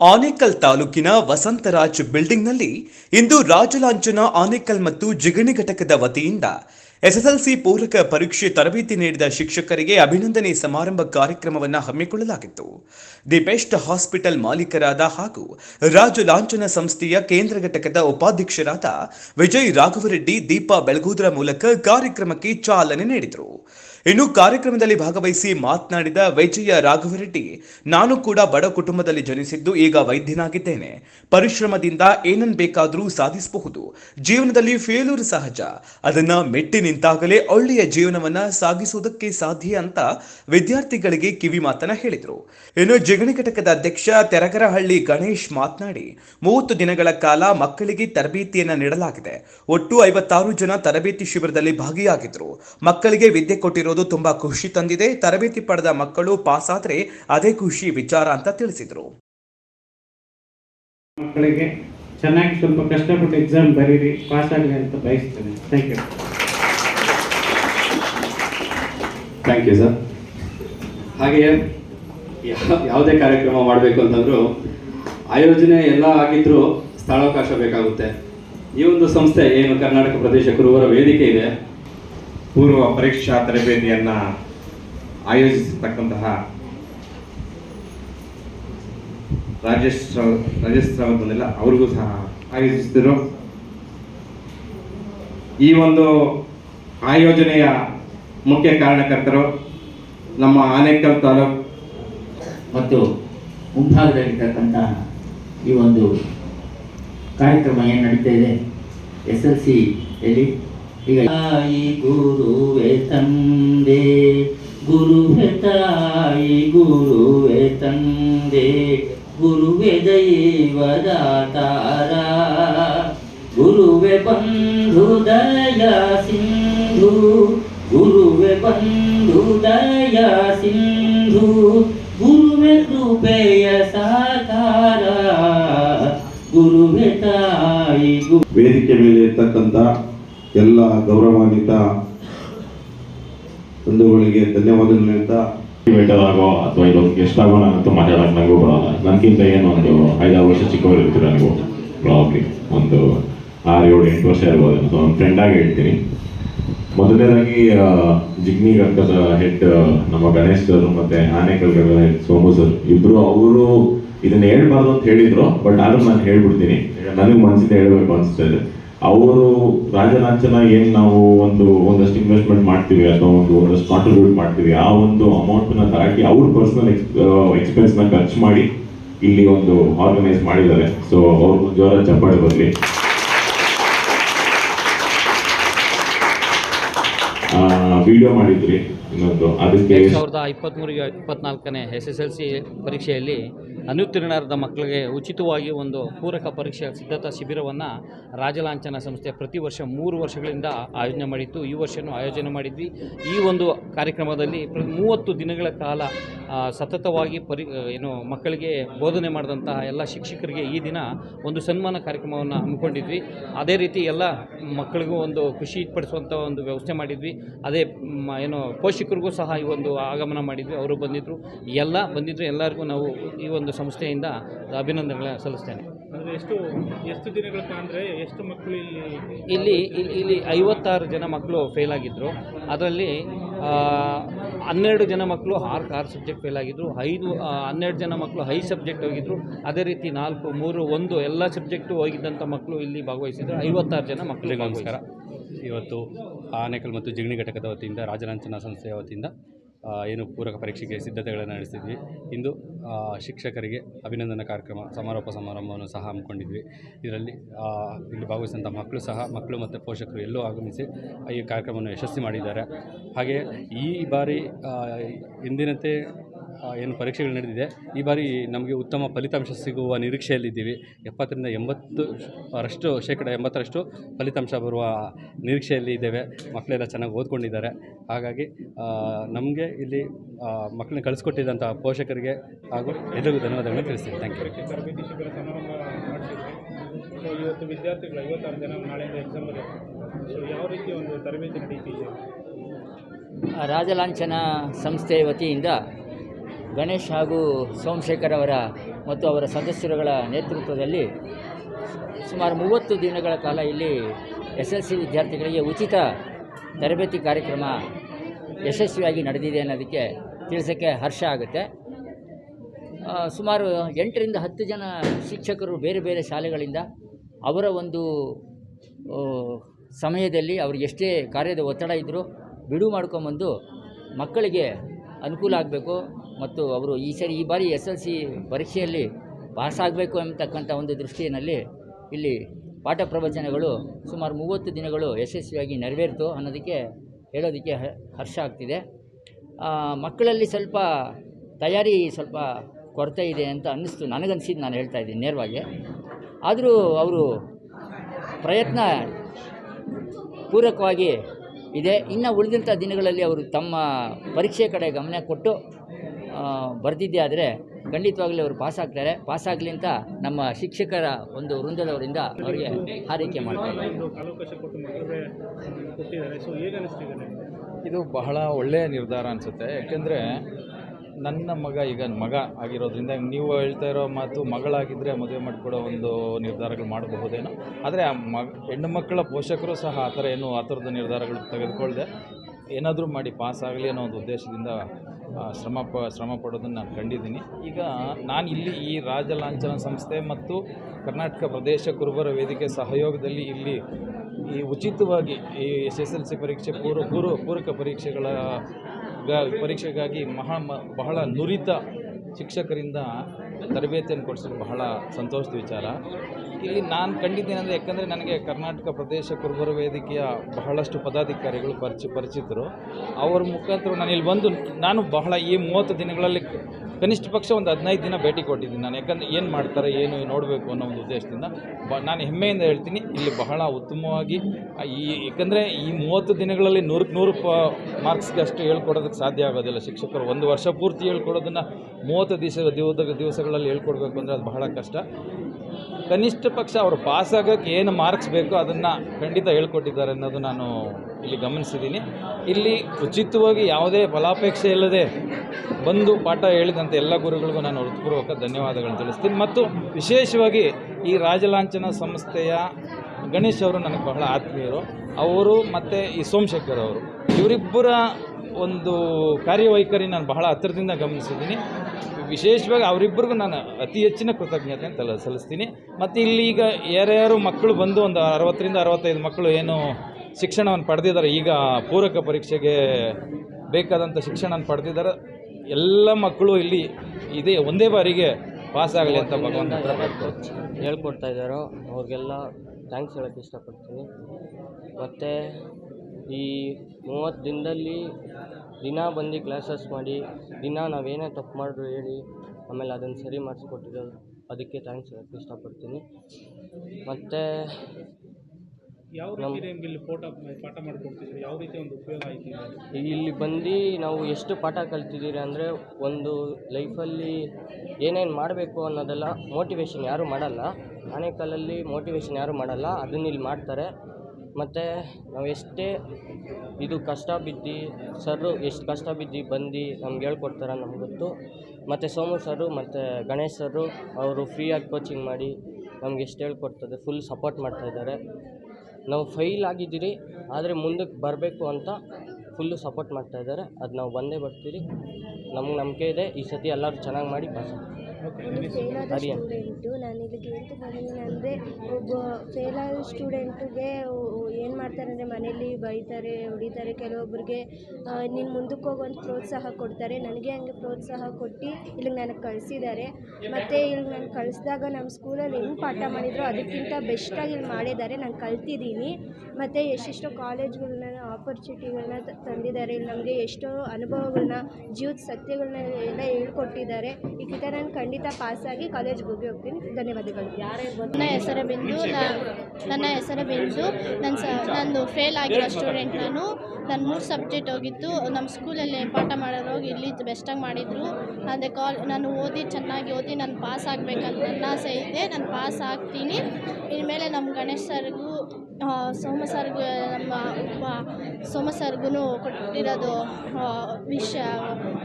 ಆನೇಕಲ್ ತಾಲೂಕಿನ ವಸಂತರಾಜ್ ಬಿಲ್ಡಿಂಗ್ನಲ್ಲಿ ಇಂದು ರಾಜಲಾಂಛನ ಆನೇಕಲ್ ಮತ್ತು ಜಿಗಣಿ ಘಟಕದ ವತಿಯಿಂದ ಎಸ್ಎಸ್ಎಲ್ಸಿ ಪೂರಕ ಪರೀಕ್ಷೆ ತರಬೇತಿ ನೀಡಿದ ಶಿಕ್ಷಕರಿಗೆ ಅಭಿನಂದನೆ ಸಮಾರಂಭ ಕಾರ್ಯಕ್ರಮವನ್ನು ಹಮ್ಮಿಕೊಳ್ಳಲಾಗಿತ್ತು. ದಿ ಬೆಸ್ಟ್ ಹಾಸ್ಪಿಟಲ್ ಮಾಲೀಕರಾದ ಹಾಗೂ ರಾಜಲಾಂಛನ ಸಂಸ್ಥೆಯ ಕೇಂದ್ರ ಘಟಕದ ಉಪಾಧ್ಯಕ್ಷರಾದ ವಿಜಯ್ ರಾಘವರೆಡ್ಡಿ, ದೀಪಾ ಬೆಳಗುವುದರ ಮೂಲಕ ಕಾರ್ಯಕ್ರಮಕ್ಕೆ ಚಾಲನೆ ನೀಡಿದರು. ಇನ್ನು ಕಾರ್ಯಕ್ರಮದಲ್ಲಿ ಭಾಗವಹಿಸಿ ಮಾತನಾಡಿದ ವೈಜಯ ರಾಘವರೆಡ್ಡಿ, ನಾನು ಕೂಡ ಬಡ ಕುಟುಂಬದಲ್ಲಿ ಜನಿಸಿದ್ದು ಈಗ ವೈದ್ಯನಾಗಿದ್ದೇನೆ. ಪರಿಶ್ರಮದಿಂದ ಏನನ್ ಬೇಕಾದರೂ ಸಾಧಿಸಬಹುದು. ಜೀವನದಲ್ಲಿ ಫೇಲ್ಯೂರ್ ಸಹಜ. ಅದನ್ನ ಮೆಟ್ಟಿ ನಿಂತಾಗಲೇ ಒಳ್ಳೆಯ ಜೀವನವನ್ನ ಸಾಗಿಸುವುದಕ್ಕೆ ಸಾಧ್ಯ ಅಂತ ವಿದ್ಯಾರ್ಥಿಗಳಿಗೆ ಕಿವಿ ಮಾತನ್ನ ಹೇಳಿದರು. ಇನ್ನು ಜಿಗಣಿ ಘಟಕದ ಅಧ್ಯಕ್ಷ ತೆರಗರಹಳ್ಳಿ ಗಣೇಶ್ ಮಾತನಾಡಿ, ಮೂವತ್ತು ದಿನಗಳ ಕಾಲ ಮಕ್ಕಳಿಗೆ ತರಬೇತಿಯನ್ನ ನೀಡಲಾಗಿದೆ. ಒಟ್ಟು ಐವತ್ತಾರು ಜನ ತರಬೇತಿ ಶಿಬಿರದಲ್ಲಿ ಭಾಗಿಯಾಗಿದ್ರು. ಮಕ್ಕಳಿಗೆ ವಿದ್ಯೆ ಕೊಟ್ಟಿರೋದು ತುಂಬಾ ಖುಷಿ ತಂದಿದೆ. ತರಬೇತಿ ಪಡೆದ ಮಕ್ಕಳು ಪಾಸ್ ಆದ್ರೆ ಅದೇ ಖುಷಿ ವಿಚಾರ ಅಂತ ತಿಳಿಸಿದ್ರು. ಮಕ್ಕಳಿಗೆ ಚೆನ್ನಾಗಿ ಸ್ವಲ್ಪ ಕಷ್ಟಪಟ್ಟು ಎಕ್ಸಾಮ್ ಬರೀರಿ ಪಾಸ್ ಆಗಲಿ ಅಂತ ಬಯಸ್ತೇನೆ. Thank you thank you sir ಹಾಗೆಯೇ ಯಾ- ಯಾವುದೇ ಕಾರ್ಯಕ್ರಮ ಮಾಡಬೇಕು ಅಂತಂದ್ರು ಆಯೋಜನೆ ಎಲ್ಲ ಆಗಿದ್ರೂ ಸ್ಥಳಾವಕಾಶ ಬೇಕಾಗುತ್ತೆ. ಈ ಒಂದು ಸಂಸ್ಥೆ ಏನು ಕರ್ನಾಟಕ ಪ್ರದೇಶ ಕುರುವರ ವೇದಿಕೆ ಇದೆ. ಪೂರ್ವ ಪರೀಕ್ಷಾ ತರಬೇತಿಯನ್ನ ಆಯೋಜಿಸತಕ್ಕಂತಹ ರಾಜೇಶ್ ಅವ್ರಿಗೂ ಸಹ ಆಯೋಜಿಸಿದರು. ಈ ಒಂದು ಆಯೋಜನೆಯ ಮುಖ್ಯ ಕಾರಣಕರ್ತರು ನಮ್ಮ ಆನೇಕಲ್ ತಾಲೂಕು ಮತ್ತು ಮುಂಭಾಗದಲ್ಲಿರ್ತಕ್ಕಂಥ ಈ ಒಂದು ಕಾರ್ಯಕ್ರಮ ಏನು ನಡೀತಾ ಇದೆ? ಎಸ್ ಎಲ್ ಸಿಯಲ್ಲಿ ಈಗ ತಾಯಿ ಗುರುವೆ ತಂದೆ ಗುರುವೆ ತಾಯಿ ಗುರುವೆ ತಂದೆ ಗುರುವೆ ದೈವದಾತಾರ ಗುರುವೆ ಬಂಧು ದಯ ಸಿಂಧು ಗುರುವೆ ಬಂಧು ದಯ ಸಿಂಧು ಗುರುವೆ ಕೃಪೆಯ ಸಾಕಾರ ಗುರುವೆ ತಾಯಿ ಗು ವೇದಿಕೆ ಮೇಲೆ ಇರ್ತಕ್ಕಂಥ ಎಲ್ಲ ಗೌರವಾನ್ವಿತ ಬಂಧುಗಳಿಗೆ ಧನ್ಯವಾದಗಳು ಅಂತ ಆಗೋ ಅಥವಾ ಇದೊಂದು ಗೆಸ್ಟ್ ಆಗೋ ನಾನಂತೂ ಮಾತಾಡಕ್ಕೆ ನನಗೂ ಬರೋಲ್ಲ. ನನಗಿಂತ ಏನು ಒಂದು ಐದಾರು ವರ್ಷ ಚಿಕ್ಕವರು ಇರ್ತೀರ ನೀವು? ಪ್ರಾಬ್ಲಿ ಒಂದು ಆರು, ಏಳು, ಎಂಟು ವರ್ಷ ಇರ್ಬೋದು. ಅಂತ ಒಂದು ಫ್ರೆಂಡಾಗಿ ಹೇಳ್ತೀನಿ. ಮೊದಲನೇದಾಗಿ ಜಿಗ್ನಿ ಘಟಕದ ಹೆಡ್ ನಮ್ಮ ಗಣೇಶ್ ಸರ್ ಮತ್ತೆ ಆನೇಕಲ್ ಘಟಕದ ಹೆಡ್ ಸೋಮು ಸರ್ ಇಬ್ರು ಅವರು ಇದನ್ನ ಹೇಳ್ಬಾರ್ದು ಅಂತ ಹೇಳಿದ್ರು ಬಟ್ ಆದ್ರೂ ನಾನು ಹೇಳ್ಬಿಡ್ತೀನಿ. ನನಗೆ ಮನಸ್ಸಿಂದ ಹೇಳ್ಬೇಕು ಅನಿಸ್ತಾ ಇದೆ. ಅವರು ರಾಜಲಾಂಛನ ಏನು ನಾವು ಒಂದು ಒಂದಷ್ಟು ಇನ್ವೆಸ್ಟ್ಮೆಂಟ್ ಮಾಡ್ತೀವಿ ಅಥವಾ ಒಂದು ಒಂದಷ್ಟು ಕಾಂಟ್ರಿಬ್ಯೂಟ್ ಮಾಡ್ತೀವಿ, ಆ ಒಂದು ಅಮೌಂಟ್ನ ತರಕಿ ಅವ್ರ ಪರ್ಸನಲ್ ಎಕ್ಸ್ಪೆನ್ಸ್ನ ಖರ್ಚು ಮಾಡಿ ಇಲ್ಲಿ ಒಂದು ಆರ್ಗನೈಸ್ ಮಾಡಿದ್ದಾರೆ. ಸೊ ಅವ್ರಿಗೂ ಜೋರ ಚಪ್ಪಾಳೆ ಬರಲಿ. ವಿಡಿಯೋ ಮಾಡಿದ್ರಿ ಇನ್ನೊಂದು. ಅದಕ್ಕೆ ಎರಡು ಸಾವಿರದ ಇಪ್ಪತ್ತ್ಮೂರಿಗೆ ಇಪ್ಪತ್ನಾಲ್ಕನೇ ಎಸ್ ಎಸ್ ಎಲ್ ಸಿ ಪರೀಕ್ಷೆಯಲ್ಲಿ ಅನುತ್ತೀರ್ಣರಾದ ಮಕ್ಕಳಿಗೆ ಉಚಿತವಾಗಿ ಒಂದು ಪೂರಕ ಪರೀಕ್ಷೆ ಸಿದ್ಧತಾ ಶಿಬಿರವನ್ನು ರಾಜಲಾಂಛನ ಸಂಸ್ಥೆ ಪ್ರತಿ ವರ್ಷ ಮೂರು ವರ್ಷಗಳಿಂದ ಆಯೋಜನೆ ಮಾಡಿತ್ತು. ಈ ವರ್ಷವೂ ಆಯೋಜನೆ ಮಾಡಿದ್ವಿ. ಈ ಒಂದು ಕಾರ್ಯಕ್ರಮದಲ್ಲಿ ಮೂವತ್ತು ದಿನಗಳ ಕಾಲ ಸತತವಾಗಿ ಪರಿ ಏನು ಮಕ್ಕಳಿಗೆ ಬೋಧನೆ ಮಾಡಿದಂತಹ ಎಲ್ಲ ಶಿಕ್ಷಕರಿಗೆ ಈ ದಿನ ಒಂದು ಸನ್ಮಾನ ಕಾರ್ಯಕ್ರಮವನ್ನು ಹಮ್ಮಿಕೊಂಡಿದ್ವಿ. ಅದೇ ರೀತಿ ಎಲ್ಲ ಮಕ್ಕಳಿಗೂ ಒಂದು ಖುಷಿ ಪಡಿಸುವಂಥ ಒಂದು ವ್ಯವಸ್ಥೆ ಮಾಡಿದ್ವಿ. ಅದೇ ಏನು ಪೋಷಕರಿಗೂ ಸಹ ಈ ಒಂದು ಆಗಮನ ಮಾಡಿದ್ವಿ. ಅವರು ಬಂದಿದ್ದರು ಎಲ್ಲ ಬಂದಿದ್ದರು ಎಲ್ಲರಿಗೂ ನಾವು ಈ ಒಂದು ಸಂಸ್ಥೆಯಿಂದ ಅಭಿನಂದನೆಗಳ ಸಲ್ಲಿಸ್ತೇನೆ. ಅಂದರೆ ಎಷ್ಟು ಎಷ್ಟು ದಿನಗಳ ಅಂದರೆ ಎಷ್ಟು ಮಕ್ಕಳು ಇಲ್ಲಿ ಇಲ್ಲಿ ಇಲ್ಲಿ ಇಲ್ಲಿ ಐವತ್ತಾರು ಜನ ಮಕ್ಕಳು ಫೇಲ್ ಆಗಿದ್ದರು ಅದರಲ್ಲಿ ಹನ್ನೆರಡು ಜನ ಮಕ್ಕಳು ಆರು ಆರು ಸಬ್ಜೆಕ್ಟ್ ಫೇಲ್ ಆಗಿದ್ದರು ಐದು ಹನ್ನೆರಡು ಜನ ಮಕ್ಕಳು ಹೈ ಸಬ್ಜೆಕ್ಟ್ ಹೋಗಿದ್ದರು ಅದೇ ರೀತಿ ನಾಲ್ಕು ಮೂರು ಒಂದು ಎಲ್ಲ ಸಬ್ಜೆಕ್ಟು ಹೋಗಿದ್ದಂಥ ಮಕ್ಕಳು ಇಲ್ಲಿ ಭಾಗವಹಿಸಿದ್ರು. ಐವತ್ತಾರು ಜನ ಮಕ್ಕಳಿಗೆ ನಮಸ್ಕಾರ. ಇವತ್ತು ಆನೇಕಲ್ ಮತ್ತು ಜಿಗಣಿ ಘಟಕದ ವತಿಯಿಂದ ರಾಜಲಾಂಛನ ಸಂಸ್ಥೆಯ ವತಿಯಿಂದ ಏನು ಪೂರಕ ಪರೀಕ್ಷೆಗೆ ಸಿದ್ಧತೆಗಳನ್ನು ನಡೆಸಿದ್ವಿ. ಇಂದು ಶಿಕ್ಷಕರಿಗೆ ಅಭಿನಂದನಾ ಕಾರ್ಯಕ್ರಮ, ಸಮಾರೋಪ ಸಮಾರಂಭವನ್ನು ಸಹ ಹಮ್ಮಿಕೊಂಡಿದ್ವಿ. ಇದರಲ್ಲಿ ಇಲ್ಲಿ ಭಾಗವಹಿಸಿದಂಥ ಮಕ್ಕಳು ಸಹ, ಮಕ್ಕಳು ಮತ್ತು ಪೋಷಕರು ಎಲ್ಲೂ ಆಗಮಿಸಿ ಈ ಕಾರ್ಯಕ್ರಮವನ್ನು ಯಶಸ್ವಿ ಮಾಡಿದ್ದಾರೆ. ಹಾಗೆ ಈ ಬಾರಿ ಎಂದಿನಂತೆ ಏನು ಪರೀಕ್ಷೆಗಳು ನಡೆದಿದೆ ಈ ಬಾರಿ ನಮಗೆ ಉತ್ತಮ ಫಲಿತಾಂಶ ಸಿಗುವ ನಿರೀಕ್ಷೆಯಲ್ಲಿದ್ದೀವಿ. ಎಪ್ಪತ್ತರಿಂದ ಎಂಬತ್ತು ರಷ್ಟು ಶೇಕಡ ಎಂಬತ್ತರಷ್ಟು ಫಲಿತಾಂಶ ಬರುವ ನಿರೀಕ್ಷೆಯಲ್ಲಿ ಇದ್ದೇವೆ. ಮಕ್ಕಳೆಲ್ಲ ಚೆನ್ನಾಗಿ ಓದ್ಕೊಂಡಿದ್ದಾರೆ. ಹಾಗಾಗಿ ನಮಗೆ ಇಲ್ಲಿ ಮಕ್ಕಳನ್ನ ಕಳಿಸ್ಕೊಟ್ಟಿದ್ದಂಥ ಪೋಷಕರಿಗೆ ಹಾಗೂ ಎಲ್ಲರಿಗೂ ಧನ್ಯವಾದಗಳನ್ನು ತಿಳಿಸ್ತೀನಿ. ಥ್ಯಾಂಕ್ ಯು ಇವತ್ತು ವಿದ್ಯಾರ್ಥಿಗಳು ಐವತ್ತಾರು ಜನ ನಾಳೆಯಿಂದ ಎಕ್ಸಾಮ್ ಬರೆಯುತ್ತಾರೆ ಸೊ ಯಾವ ರೀತಿ ಒಂದು ತರಬೇತಿ ನಡೀತಿದೆ? ರಾಜಲಾಂಛನ ಸಂಸ್ಥೆ ವತಿಯಿಂದ ಗಣೇಶ್ ಹಾಗೂ ಸೋಮಶೇಖರ್ ಅವರ ಮತ್ತು ಅವರ ಸದಸ್ಯರುಗಳ ನೇತೃತ್ವದಲ್ಲಿ ಸುಮಾರು ಮೂವತ್ತು ದಿನಗಳ ಕಾಲ ಇಲ್ಲಿ ಎಸ್ ಎಲ್ ಸಿ ವಿದ್ಯಾರ್ಥಿಗಳಿಗೆ ಉಚಿತ ತರಬೇತಿ ಕಾರ್ಯಕ್ರಮ ಯಶಸ್ವಿಯಾಗಿ ನಡೆದಿದೆ ಅನ್ನೋದಕ್ಕೆ ತಿಳಿಸೋಕ್ಕೆ ಹರ್ಷ ಆಗುತ್ತೆ. ಸುಮಾರು ಎಂಟರಿಂದ ಹತ್ತು ಜನ ಶಿಕ್ಷಕರು ಬೇರೆ ಬೇರೆ ಶಾಲೆಗಳಿಂದ ಅವರ ಒಂದು ಸಮಯದಲ್ಲಿ ಅವ್ರಿಗೆ ಎಷ್ಟೇ ಕಾರ್ಯದ ಒತ್ತಡ ಇದ್ದರೂ ಬಿಡುವು ಮಾಡ್ಕೊಂಬಂದು ಮಕ್ಕಳಿಗೆ ಅನುಕೂಲ ಆಗಬೇಕು. ಮತ್ತು ಅವರು ಈ ಸರಿ ಈ ಬಾರಿ ಎಸ್ ಎಲ್ ಸಿ ಪರೀಕ್ಷೆಯಲ್ಲಿ ಪಾಸ್ ಆಗಬೇಕು ಎಂಬತಕ್ಕಂಥ ಒಂದು ದೃಷ್ಟಿಯಲ್ಲಿ ಇಲ್ಲಿ ಪಾಠ ಪ್ರವಚನಗಳು ಸುಮಾರು ಮೂವತ್ತು ದಿನಗಳು ಯಶಸ್ವಿಯಾಗಿ ನೆರವೇರಿತು ಅನ್ನೋದಕ್ಕೆ ಹೇಳೋದಕ್ಕೆ ಹರ್ಷ ಆಗ್ತಿದೆ. ಮಕ್ಕಳಲ್ಲಿ ಸ್ವಲ್ಪ ತಯಾರಿ ಸ್ವಲ್ಪ ಕೊರತೆ ಇದೆ ಅಂತ ಅನ್ನಿಸ್ತು, ನನಗನ್ಸಿದ್ದು ನಾನು ಹೇಳ್ತಾ ಇದ್ದೀನಿ ನೇರವಾಗಿ. ಆದರೂ ಅವರು ಪ್ರಯತ್ನ ಪೂರಕವಾಗಿ ಇದೆ. ಇನ್ನು ಉಳಿದಂಥ ದಿನಗಳಲ್ಲಿ ಅವರು ತಮ್ಮ ಪರೀಕ್ಷೆ ಕಡೆ ಗಮನ ಕೊಟ್ಟು ಬರೆದಿದ್ದೇ ಆದರೆ ಖಂಡಿತವಾಗಲೂ ಅವರು ಪಾಸ್ ಆಗ್ತಾರೆ. ಪಾಸ್ ಆಗಲಿ ಅಂತ ನಮ್ಮ ಶಿಕ್ಷಕರ ಒಂದು ವೃಂದದವರಿಂದ ಅವರಿಗೆ ಹಾರೈಕೆ ಮಾಡ್ತಾರೆ ಇದ್ದಾರೆ. ಇದು ಬಹಳ ಒಳ್ಳೆಯ ನಿರ್ಧಾರ ಅನಿಸುತ್ತೆ. ಯಾಕೆಂದರೆ ನನ್ನ ಮಗ ಈಗ ಮಗ ಆಗಿರೋದ್ರಿಂದ ನೀವು ಹೇಳ್ತಾ ಇರೋ ಮಾತು ಮಗಳಾಗಿದ್ದರೆ ಮದುವೆ ಮಾಡಿಕೊಡೋ ಒಂದು ನಿರ್ಧಾರಗಳು ಮಾಡಬಹುದೇನೋ. ಆದರೆ ಆ ಮಗ ಹೆಣ್ಣು ಮಕ್ಕಳ ಪೋಷಕರು ಸಹ ಆ ಥರ ಏನು ಆ ಥರದ ನಿರ್ಧಾರಗಳು ತೆಗೆದುಕೊಳ್ಳದೆ ಏನಾದರೂ ಮಾಡಿ ಪಾಸ್ ಆಗಲಿ ಅನ್ನೋ ಒಂದು ಉದ್ದೇಶದಿಂದ ಶ್ರಮ ಪ, ಶ್ರಮ ಪಡೋದನ್ನು ನಾನು ಕಂಡಿದ್ದೀನಿ. ಈಗ ನಾನು ಇಲ್ಲಿ ಈ ರಾಜ ಲಾಂಛನ ಸಂಸ್ಥೆ ಮತ್ತು ಕರ್ನಾಟಕ ಪ್ರದೇಶ ಕುರುಬರ ವೇದಿಕೆ ಸಹಯೋಗದಲ್ಲಿ ಇಲ್ಲಿ ಈ ಉಚಿತವಾಗಿ ಈ ಎಸ್ ಎಸ್ ಎಲ್ ಸಿ ಪರೀಕ್ಷೆ ಪೂರ್ವ ಪೂರ್ವ ಪೂರಕ ಪರೀಕ್ಷೆಗಳ ಪರೀಕ್ಷೆಗಾಗಿ ಮಹಾ ಬಹಳ ನುರಿತ ಶಿಕ್ಷಕರಿಂದ ತರಬೇತಿಯನ್ನು ಕೊಡಿಸೋದು ಬಹಳ ಸಂತೋಷದ ವಿಚಾರ. ಇಲ್ಲಿ ನಾನು ಕಂಡಿದ್ದೇನೆಂದರೆ, ಯಾಕಂದರೆ ನನಗೆ ಕರ್ನಾಟಕ ಪ್ರದೇಶ ಕುರುಬರ ವೇದಿಕೆಯ ಬಹಳಷ್ಟು ಪದಾಧಿಕಾರಿಗಳು ಪರಿಚಿ, ಪರಿಚಿತರು. ಅವರ ಮುಖಾಂತರ ನಾನು ಇಲ್ಲಿ ಬಂದು, ನಾನು ಬಹಳ ಈ ಮೂವತ್ತು ದಿನಗಳಲ್ಲಿ ಕನಿಷ್ಠ ಪಕ್ಷ ಒಂದು ಹದಿನೈದು ದಿನ ಭೇಟಿ ಕೊಟ್ಟಿದ್ದೀನಿ ನಾನು. ಯಾಕಂದರೆ ಏನು ಮಾಡ್ತಾರೆ, ಏನು ನೋಡಬೇಕು ಅನ್ನೋ ಒಂದು ಉದ್ದೇಶದಿಂದ ಬ ನಾನು ಹೆಮ್ಮೆಯಿಂದ ಹೇಳ್ತೀನಿ, ಇಲ್ಲಿ ಬಹಳ ಉತ್ತಮವಾಗಿ ಈ, ಯಾಕಂದರೆ ಈ ಮೂವತ್ತು ದಿನಗಳಲ್ಲಿ ನೂರಕ್ಕೆ ನೂರು ಪ, ಮಾರ್ಕ್ಸ್ಗೆ ಅಷ್ಟು ಹೇಳ್ಕೊಡೋದಕ್ಕೆ ಸಾಧ್ಯ ಆಗೋದಿಲ್ಲ. ಶಿಕ್ಷಕರು ಒಂದು ವರ್ಷ ಪೂರ್ತಿ ಹೇಳ್ಕೊಡೋದನ್ನು ಮೂವತ್ತು ದಿವಸ ದಿವಸ ದಿವಸಗಳಲ್ಲಿ ಹೇಳ್ಕೊಡ್ಬೇಕು ಅಂದರೆ ಅದು ಬಹಳ ಕಷ್ಟ. ಕನಿಷ್ಠ ಪಕ್ಷ ಅವರು ಪಾಸ್ ಆಗೋಕ್ಕೆ ಏನು ಮಾರ್ಕ್ಸ್ ಬೇಕೋ ಅದನ್ನು ಖಂಡಿತ ಹೇಳ್ಕೊಟ್ಟಿದ್ದಾರೆ ಅನ್ನೋದು ನಾನು ಇಲ್ಲಿ ಗಮನಿಸಿದ್ದೀನಿ. ಇಲ್ಲಿ ಉಚಿತವಾಗಿ ಯಾವುದೇ ಫಲಾಪೇಕ್ಷೆ ಇಲ್ಲದೆ ಬಂದು ಪಾಠ ಹೇಳಿದಂಥ ಎಲ್ಲ ಗುರುಗಳಿಗೂ ನಾನು ಹೃತ್ಪೂರ್ವಕ ಧನ್ಯವಾದಗಳನ್ನು ತಿಳಿಸ್ತೀನಿ. ಮತ್ತು ವಿಶೇಷವಾಗಿ ಈ ರಾಜಲಾಂಛನ ಸಂಸ್ಥೆಯ ಗಣೇಶ್ ಅವರು ನನಗೆ ಬಹಳ ಆತ್ಮೀಯರು. ಅವರು ಮತ್ತು ಈ ಸೋಮಶೇಖರ್ ಅವರು. ಇವರಿಬ್ಬರ ಒಂದು ಕಾರ್ಯವೈಖರಿ ನಾನು ಬಹಳ ಹತ್ತಿರದಿಂದ ಗಮನಿಸಿದ್ದೀನಿ. ವಿಶೇಷವಾಗಿ ಅವರಿಬ್ಬರಿಗೂ ನಾನು ಅತಿ ಹೆಚ್ಚಿನ ಕೃತಜ್ಞತೆ ಅಂತ ಸಲ್ಲಿಸ್ತೀನಿ. ಮತ್ತು ಇಲ್ಲಿ ಈಗ ಯಾರ್ಯಾರು ಮಕ್ಕಳು ಬಂದು ಒಂದು ಅರವತ್ತರಿಂದ ಅರವತ್ತೈದು ಮಕ್ಕಳು ಏನು ಶಿಕ್ಷಣವನ್ನು ಪಡೆದಿದ್ದಾರೆ. ಈಗ ಪೂರಕ ಪರೀಕ್ಷೆಗೆ ಬೇಕಾದಂಥ ಶಿಕ್ಷಣವನ್ನು ಪಡೆದಿದ್ದಾರೆ. ಎಲ್ಲ ಮಕ್ಕಳು ಇಲ್ಲಿ ಇದೇ. ಒಂದೇ ಬಾರಿಗೆ ಪಾಸ್ ಆಗಲಿ ಅಂತ ಭಗವಂತ. ಹೇಳ್ಕೊಡ್ತಾ ಇದ್ದಾರೋ. ಅವ್ರಿಗೆಲ್ಲ ಥ್ಯಾಂಕ್ಸ್ ಹೇಳೋಕ್ಕೆ ಇಷ್ಟಪಡ್ತೀನಿ. ಮತ್ತು ಈ ಮೂವತ್ತು ದಿನದಲ್ಲಿ ದಿನ ಬಂದು ಕ್ಲಾಸಸ್ ಮಾಡಿ, ದಿನ ನಾವೇನೇ ತಪ್ಪು ಮಾಡಿದ್ರು ಹೇಳಿ, ಆಮೇಲೆ ಅದನ್ನು ಸರಿ ಮಾಡಿಸ್ಕೊಟ್ಟಿರೋ ಅದಕ್ಕೆ ಥ್ಯಾಂಕ್ಸ್ ಹೇಳೋಕ್ಕೆ ಇಷ್ಟಪಡ್ತೀನಿ. ಮತ್ತು ಯಾವ ರೀತಿ ಇಲ್ಲಿ ಪಾಠ ಯಾವ ರೀತಿ ಒಂದು ಉಪಯೋಗ ಆಯ್ತು ಇಲ್ಲಿ ಬಂದು ನಾವು ಎಷ್ಟು ಪಾಠ ಕಲ್ತಿದ್ದೀರಿ ಅಂದರೆ ಒಂದು ಲೈಫಲ್ಲಿ ಏನೇನು ಮಾಡಬೇಕು ಅನ್ನೋದೆಲ್ಲ ಮೋಟಿವೇಶನ್ ಯಾರೂ ಮಾಡಲ್ಲ. ಆನೇಕಲ್ಲಲ್ಲಿ ಮೋಟಿವೇಶನ್ ಯಾರೂ ಮಾಡಲ್ಲ. ಅದನ್ನ ಇಲ್ಲಿ ಮಾಡ್ತಾರೆ. ಮತ್ತು ನಾವು ಎಷ್ಟೇ ಇದು ಕಷ್ಟ ಬಿದ್ದು, ಸರ್ರು ಎಷ್ಟು ಕಷ್ಟ ಬಿದ್ದು ಬಂದು ನಮ್ಗೆ ಹೇಳ್ಕೊಡ್ತಾರೆ ನಮ್ಗೆ ಗೊತ್ತು. ಮತ್ತು ಸೋಮು ಸರು ಮತ್ತು ಗಣೇಶ್ ಸರು ಅವರು ಫ್ರೀಯಾಗಿ ಕೋಚಿಂಗ್ ಮಾಡಿ ನಮ್ಗೆ ಎಷ್ಟು ಹೇಳ್ಕೊಡ್ತದೆ ಫುಲ್ ಸಪೋರ್ಟ್ ಮಾಡ್ತಾಯಿದ್ದಾರೆ ನಾವು ಫೈಲ್ ಆಗಿದ್ದೀರಿ, ಆದರೆ ಮುಂದಕ್ಕೆ ಬರಬೇಕು ಅಂತ ಫುಲ್ಲು ಸಪೋರ್ಟ್ ಮಾಡ್ತಾ ಇದ್ದಾರೆ. ಅದು ನಾವು ಬಂದೇ ಬರ್ತೀರಿ. ನಮ್ಗೆ ನಂಬಿಕೆ ಇದೆ. ಈ ಸತಿ ಎಲ್ಲರೂ ಚೆನ್ನಾಗಿ ಮಾಡಿ ಪಾಸ್ ಫೇಲ್ ಆದ. ಸ್ಟೂಡೆಂಟು ನಾನು ಇಲ್ಲಿಗೆ ಎಂತ ಬಂದಿದ್ದೀನಿ ಅಂದರೆ ಒಬ್ಬ ಫೇಲ್ ಆದ ಸ್ಟೂಡೆಂಟಿಗೆ ಏನು ಮಾಡ್ತಾರೆ ಅಂದರೆ ಮನೇಲಿ ಬೈತಾರೆ ಹೊಡಿತಾರೆ. ಕೆಲವೊಬ್ಬರಿಗೆ ನೀನು ಮುಂದಕ್ಕೆ ಒಂದು ಪ್ರೋತ್ಸಾಹ ಕೊಡ್ತಾರೆ. ನನಗೆ ಹಂಗೆ ಪ್ರೋತ್ಸಾಹ ಕೊಟ್ಟು ಇಲ್ಲಿಗೆ ನನಗೆ ಕಳಿಸಿದ್ದಾರೆ. ಮತ್ತು ಇಲ್ಲಿ ನಾನು ಕಳಿಸಿದಾಗ ನಮ್ಮ ಸ್ಕೂಲಲ್ಲಿ ಹೆಂಗೆ ಪಾಠ ಮಾಡಿದ್ರು ಅದಕ್ಕಿಂತ ಬೆಸ್ಟಾಗಿ ಇಲ್ಲಿ ಮಾಡಿದ್ದಾರೆ. ನಾನು ಕಲ್ತಿದ್ದೀನಿ. ಮತ್ತು ಎಷ್ಟೆಷ್ಟೋ ಕಾಲೇಜ್ಗಳನ್ನ ಆಪರ್ಚುನಿಟಿಗಳನ್ನ ತಂದಿದ್ದಾರೆ. ಇಲ್ಲಿ ನಮಗೆ ಎಷ್ಟೋ ಅನುಭವಗಳನ್ನ ಜೀವದ ಸತ್ಯಗಳನ್ನ ಎಲ್ಲ ಹೇಳ್ಕೊಟ್ಟಿದ್ದಾರೆ. ಈ ಕಿತ ನಾನು ಖಂಡಿತ ಪಾಸಾಗಿ ಕಾಲೇಜ್ಗೆ ಹೋಗಿ ಹೋಗ್ತೀನಿ. ಧನ್ಯವಾದಗಳು. ನನ್ನ ಹೆಸರು ಬಿಂದು. ನನ್ನ ಹೆಸರು ಬಿಂದು. ನನ್ನ ನಂದು ಫೇಲ್ ಆಗಿರೋ ಸ್ಟೂಡೆಂಟ್ ನಾನು. ನನ್ನ ಮೂರು ಸಬ್ಜೆಕ್ಟ್ ಹೋಗಿತ್ತು ನಮ್ಮ ಸ್ಕೂಲಲ್ಲಿ ಪಾಠ ಮಾಡೋರು ಹೋಗಿ ಇಲ್ಲಿ ಬೆಸ್ಟಾಗಿ ಮಾಡಿದರು. ಅದೇ ಕಾಲ್ ನಾನು ಓದಿ ಚೆನ್ನಾಗಿ ಓದಿ ನಾನು ಪಾಸ್ ಆಗಬೇಕಂತ ನನ್ನ ಆಸೆ ಇದೆ. ನಾನು ಪಾಸ್ ಆಗ್ತೀನಿ. ಇನ್ಮೇಲೆ ನಮ್ಮ ಗಣೇಶ್ ಸರ್ಗೂ ಸೋಮ ನಮ್ಮ ಸೋಮ ಸರ್ಗೂ ಕೊಟ್ಟಿರೋದು ವಿಷಯ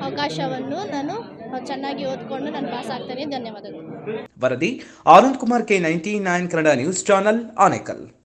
ಅವಕಾಶವನ್ನು ನಾನು ಚೆನ್ನಾಗಿ ಓದ್ಕೊಂಡು ನಾನು ಪಾಸ್ ಆಗ್ತೇನೆ. ಧನ್ಯವಾದಗಳು. ವರದಿ Anand Kumar K ninety nine Kannada news channel, Anekal.